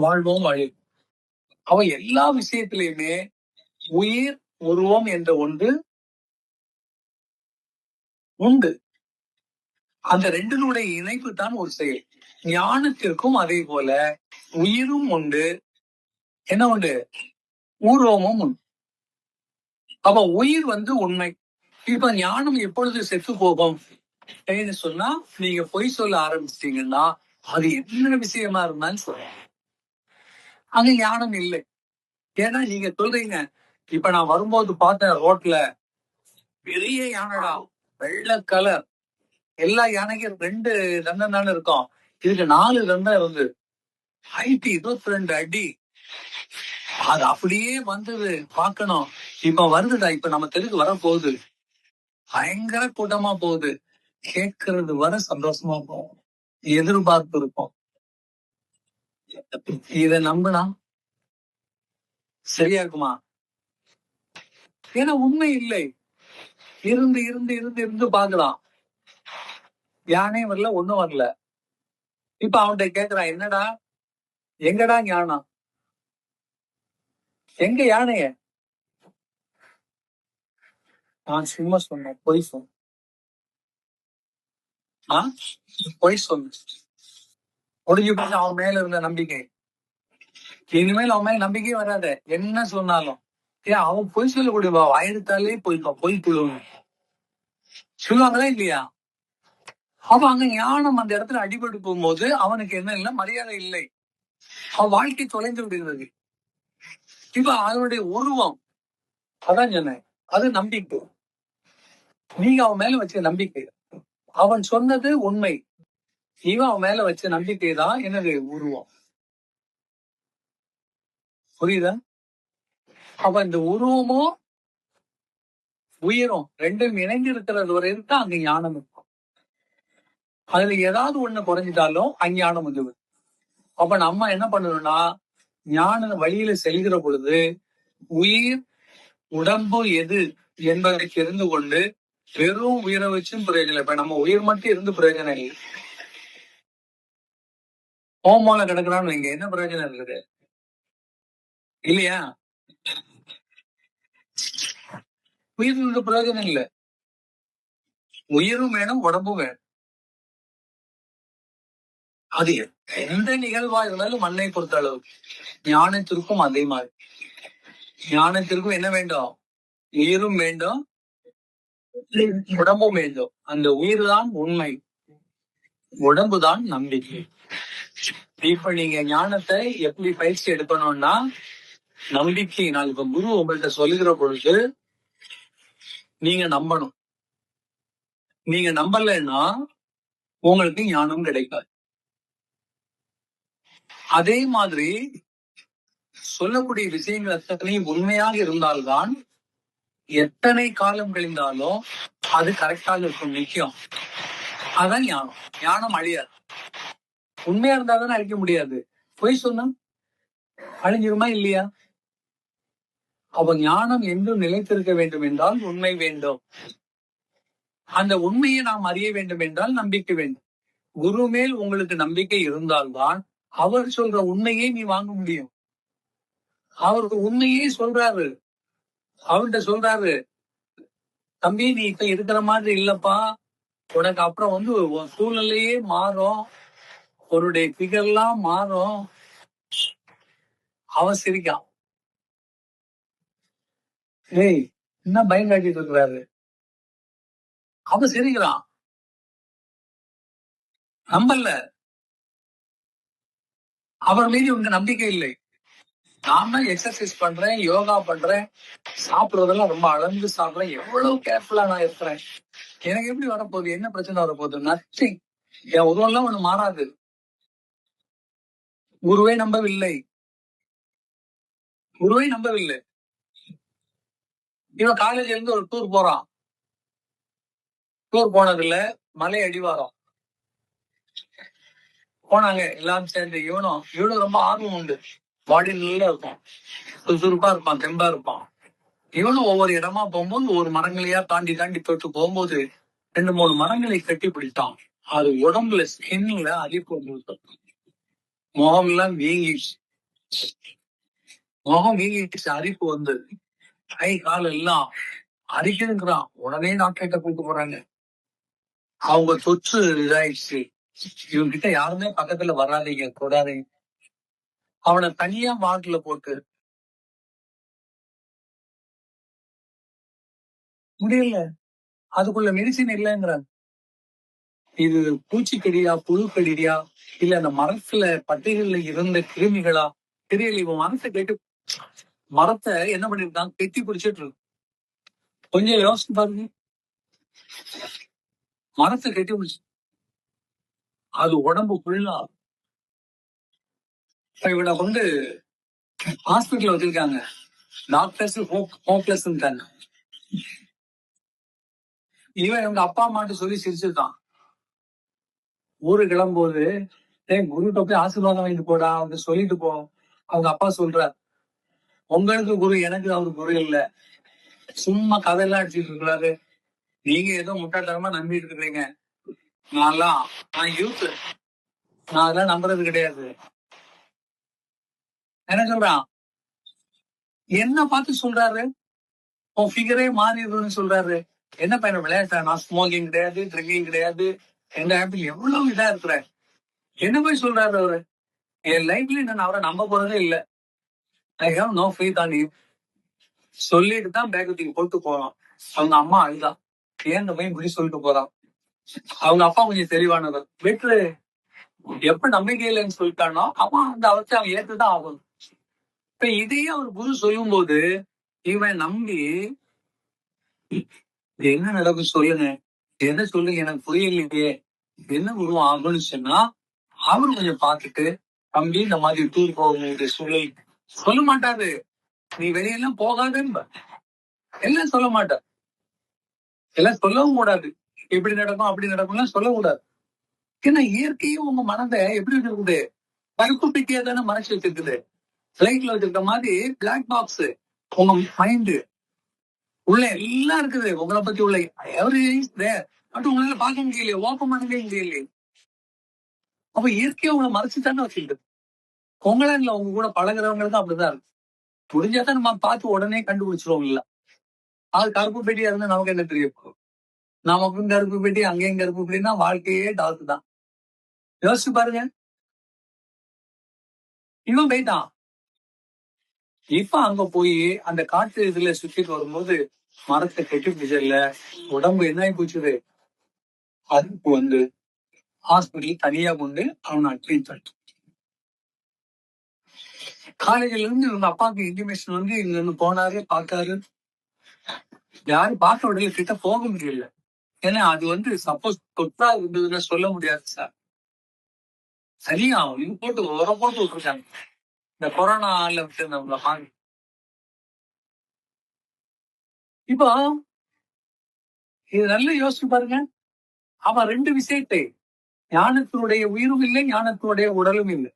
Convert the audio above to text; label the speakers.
Speaker 1: வாழ்வோம் அழிவு அவ எல்லா விஷயத்திலையுமே உயிர் உருவம் என்ற ஒன்று உண்டு. அந்த ரெண்டினுடைய இணைப்பு தான் ஒரு செயல். ஞானத்திற்கும் அதே போல உயிரும் உண்டு. என்ன உண்டு? உருவமும் உண்டு. அப்ப உயிர் வந்து உண்மை. இப்ப ஞானம் எப்பொழுது செத்து போகும்? சொன்னா நீங்க பொய் சொல்ல ஆரம்பிச்சிட்டீங்கன்னா அது என்ன விஷயமா இருந்தாலும் சொல்றேன் அங்க ஞானம் இல்லை. ஏன்னா நீங்க சொல்றீங்க இப்ப நான் வரும்போது பார்த்தேன் ரோட்ல பெரிய யானைடா வெள்ளை கலர். எல்லா யானைக்கும் ரெண்டு தந்தம் தானே இருக்கும். இதுக்கு நாலு தந்தம் இருந்து ஹைட் இருபத்தி ரெண்டு அடி. அது அப்படியே வந்தது பார்க்கணும். இப்ப வருதுடா இப்ப நம்ம தெருக்கு வர போகுது பயங்கர கூட்டமா போகுது. கேட்கறது வர சந்தோஷமா போகும். எதிர்பார்ப்பு இருக்கும். இத நம்பினா? சரியா இருக்குமா? ஏன்னா உண்மை இல்லை. இருந்து இருந்து இருந்து இருந்து பாக்கலாம் யானே வரல ஒண்ணும் வரல. இப்ப அவன்கிட்ட கேக்குறான் என்னடா? எங்கடா ஞானம்? எங்க யானைய? நான் சும்மா சொன்னேன் பொய் சொன்னேன். பொய் சொன்னேன். முடிஞ்சு போச்சு அவன் மேல இருந்த நம்பிக்கை. இனிமேல் அவன் மேல நம்பிக்கையே வராத. என்ன சொன்னாலும். ஏன் அவன் பொய் சொல்லக்கூடிய வாயிருத்தாலே பொய்ப்பா பொய் புழுவன் சொல்லுவாங்களா இல்லையா? அப்ப அங்க ஞானம் அந்த இடத்துல அடிபட்டு போகும்போது அவனுக்கு என்ன இல்லை? மரியாதை இல்லை. அவன் வாழ்க்கை தொலைந்து விடுகிறது. இப்ப அவனுடைய உருவம். அதான் சொன்னேன். அது நம்பிக்கை. நீங்க அவன் மேல வச்ச நம்பிக்கை. அவன் சொன்னது உண்மை. இவன் அவன் மேல வச்ச நம்பிக்கை தான் என்னது? உருவம். புரியுதா? அப்ப இந்த உருவமும் உயிரும் ரெண்டும் இணைந்து இருக்கிறது வரையும் தான் அங்க ஞானம் இருக்கும். அதுல ஏதாவது ஒண்ணு குறைஞ்சிட்டாலும் அஞ்ஞானம் வந்துவிடும் அப்ப நம்ம என்ன பண்ணணும்னா ஞான வழியில செல்கிற பொழுது உயிர் உடம்பு எது என்பதை தெரிந்து கொண்டு வெறும் உயிரை வச்சும் பிரயோஜனம் இப்ப நம்ம உயிர் மட்டும் இருந்து பிரயோஜனம் இல்லை. ஹோமோல கிடக்குறான்னு இங்க என்ன பிரயோஜனம் இருக்குது? இல்லையா? உயிர் பிரயோஜனம் இல்லை. உயிரும் வேணும் உடம்பும் வேணும். அது எந்த நிகழ்வா இருந்தாலும் மண்ணை பொறுத்த அளவு ஞானத்திற்கும் அதே மாதிரி. ஞானத்திற்கும் என்ன வேண்டும்? உயிரும் வேண்டும் உடம்பும் வேண்டும். அந்த உயிர் தான் உண்மை. உடம்பு தான் நம்பிக்கை. இப்ப நீங்க ஞானத்தை எப்படி பயிற்சி எடுக்கணும்னா நம்பிக்கை நான் இப்ப குரு உங்கள்கிட்ட சொல்லுகிற பொழுது நீங்க நம்பணும். நீங்க நம்பலைன்னா உங்களுக்கு ஞானம் கிடைக்காது. அதே மாதிரி சொல்லக்கூடிய விஷயங்கள் அத்தனையும் உண்மையாக இருந்தால்தான் எத்தனை காலம் கழிந்தாலும் அது கரெக்டாக இருக்கும் நிச்சயம். அதான் ஞானம். ஞானம் அழியாது. உண்மையா இருந்தா தானே அழிக்க முடியாது. பொய் சொன்னா அழிஞ்சிருமா இல்லையா? அவ ஞானம் என்றும் நிலைத்திருக்க வேண்டும் என்றால் உண்மை வேண்டும். அந்த உண்மையை நாம் அறிய வேண்டும் என்றால் நம்பிக்கை வேண்டும். குரு மேல் உங்களுக்கு நம்பிக்கை இருந்தால்தான் அவர் சொல்ற உண்மையை நீ வாங்க முடியும். அவருக்கு உண்மையே சொல்றாரு. அவர்கிட்ட சொல்றாரு தம்பி நீ இப்ப இருக்கிற மாதிரி இல்லப்பா. உனக்கு அப்புறம் வந்து சூழ்நிலையே மாறும். அவருடைய பிகர்லாம் மாறும் அவன் சிரிக்கான் ஏய் என்ன பயம் காட்டிட்டு இருக்கிறாரு? அவன் சிரிக்கிறான் நம்பல. அவர் மீது உங்க நம்பிக்கை இல்லை. நாம எக்ஸசைஸ் பண்றேன் யோகா பண்றேன் சாப்பிடுறதெல்லாம் ரொம்ப அளந்து சாப்பிடுறேன் எவ்வளவு கேர்ஃபுல்லா நான் இருக்கிறேன். எனக்கு எப்படி வரப்போகுது? என்ன பிரச்சனை வரப்போகுது? நத்திங் என் உருவம்லாம் ஒண்ணு மாறாது. குருவே நம்பவில்லை. குருவை நம்பவில்லை. இவன் காலேஜ்ல இருந்து ஒரு டூர் போறான். டூர் போனதுல மலை அடிவாரம். போனாங்க. எல்லாரும் சேர்ந்து இவனும் இவனும் ரொம்ப ஆர்வம் உண்டு. பாடி நல்லா இருக்கும் சுறுசுறுப்பா இருப்பான் தெம்பா இருப்பான். இவனும் ஒவ்வொரு இடமா போகும்போது ஒரு மரங்களையா தாண்டி தாண்டி தொட்டு போகும்போது ரெண்டு மூணு மரங்களை கட்டி பிடித்தான் அது உடம்புல ஸ்கின்ல அரிப்பு முகம் எல்லாம் வீங்கிடுச்சு. முகம் வீங்கிடுச்சு அரிப்பு வந்து கை கால் எல்லாம் அரிக்குதுங்கிறான். உடனே டாக்டர்கிட்ட கூட்டு போறாங்க. அவங்க தொற்று இதாயிடுச்சு. இவங்க கிட்ட யாருமே பக்கத்துல வராதீங்க கூடாதீங்க அவனை தனியா வார்டுல போட்டு. முடியல. அதுக்குள்ள மெடிசின் இல்லைங்கிறாங்க. இது பூச்சிக்கடியா புழுக்கடியா இல்ல அந்த மரத்துல பட்டைகள்ல இருந்த கிருமிகளா? தெரியல இவன் மரத்தை கேட்டு மரத்தை என்ன பண்ணிருக்கான்? கெட்டி பிடிச்சிட்டு இருக்கு கொஞ்சம் யோசிச்சு பாருங்க. மரத்தை கெட்டி பிடிச்சு அது உடம்பு ஃபுல்லா இவனை கொண்டு ஹாஸ்பிட்டல் வச்சிருக்காங்க. டாக்டர்ஸ் ஹோப்லெஸ் இவன் இவங்க அப்பா அம்மாட்டு சொல்லி சிரிச்சிருக்கான். ஊரு கிளம்பும்போது ஏன் குருகிட்ட போய் ஆசீர்வாதம் வாங்கிட்டு போடா அவங்க சொல்லிட்டு போ. அவங்க அப்பா சொல்றார் உங்களுக்கு குரு எனக்கு அவரு குரு இல்ல. சும்மா கதையெல்லாம் அடிச்சுட்டு இருக்கிறாரு நீங்க ஏதோ முட்டாள்தனமா நம்பிட்டு இருக்கிறீங்க. நான்லாம் நான் யூத் நான் அதெல்லாம் நம்புறது கிடையாது. என்ன சொல்றான் என்ன பார்த்து சொல்றாரு? உன் ஃபிகரே மாறிடுன்னு சொல்றாரு. என்ன பையன் விளையாட்டா நான் ஸ்மோக்கிங் கிடையாது ட்ரிங்கிங் கிடையாது. எங்க ஆப்பிள் எவ்வளவு இதா இருக்கிற? என்ன போய் சொல்றாரு அவரு? என் லைஃப்ல நான் அவரை நம்ப போறதே இல்ல. I have no faith on you சொல்லிட்டு தான் பேக் தூக்கி போட்டு போறான். அவங்க அம்மா அழுதான் ஏன் இந்த இப்படி சொல்லிட்டு போறான்? அவங்க அப்பா கொஞ்சம் தெளிவானவர். வெற்று எப்ப நம்பிக்கை இல்லைன்னு சொல்லிட்டானோ அவன் அந்த அவற்றை அவன் ஏற்றுதான் ஆகணும். இப்ப இதையே அவர் குரு சொல்லும் போது இவன் நம்பி என்ன நடக்கும் சொல்லுங்க. என்ன சொல்லுங்க எனக்கு புரியலையே? என்ன உருவம் ஆகும்னு சொன்னா அவரு கொஞ்சம் பார்த்துட்டு தம்பி இந்த மாதிரி டூர் போக சூழல். சொல்ல மாட்டாரு. நீ வெளியெல்லாம் போகாதுன்னு எல்லாம் சொல்ல மாட்டார். எல்லாம் சொல்லவும் கூடாது. எப்படி நடக்கும் அப்படி நடக்கும்லாம் சொல்லக்கூடாது ஏன்னா இயற்கையும் உங்க மனதை எப்படி வச்சிருக்குது? பருப்பு பெட்டியா தானே மறைச்சு வச்சிருக்குது. லைட்ல வச்சிருக்க மாதிரி பிளாக் பாக்ஸ் உங்க மைண்டு உள்ள எல்லாம் இருக்குது. உங்களை பத்தி உள்ள எவரி பட் உங்களால பார்க்க முடியலையே ஓப்பன் பண்ணவே முடியலையே. அப்ப இயற்கையை உங்களை மறைச்சு தானே வச்சுக்கிட்டு இல்ல உங்க கூட பழகிறவங்களுக்கு அப்படிதான் இருக்கு. முடிஞ்சாதான் நம்ம பார்த்து உடனே கண்டுபிடிச்சிருவோம் இல்ல. அது கருப்பு பெட்டியா இருந்தா நமக்கு என்ன தெரியும்? நமக்கும் கருப்பு பெட்டி அங்கேயும் கருப்பு பெட்டினா வாழ்க்கையே டாக்கு தான். யோசிச்சு பாருங்க. இவன் போயிட்டான். இப்ப அங்க போய் அந்த காட்டு இதுல சுத்திட்டு வரும்போது மரத்தை கட்டி பிடிச்சல உடம்பு என்ன ஆகி போச்சுது? அதுக்கு வந்து ஹாஸ்பிட்டல் தனியா கொண்டு அவனை அட்மிட் பண்ணிட்டு காலேஜ்ல இருந்து இவங்க அப்பாவுக்கு இன்டிமேஷன் வந்து இங்க இருந்து போனாரு பார்த்தாரு. யாரும் பார்க்க விடல கிட்ட போக முடியல. ஏன்னா அது வந்து சப்போஸ் தொற்றா இருந்ததுன்னு சொல்ல முடியாது சார் சரியா? இது போட்டு உரம் போட்டு விட்டுருக்காங்க இந்த கொரோனால விட்டு நம்மள பாங்க இப்போ இது நல்லா யோசிச்சு பாருங்க. அவன் ரெண்டு விஷயத்தை. ஞானத்தினுடைய உயிரும் இல்லை ஞானத்தினுடைய உடலும் இல்லை.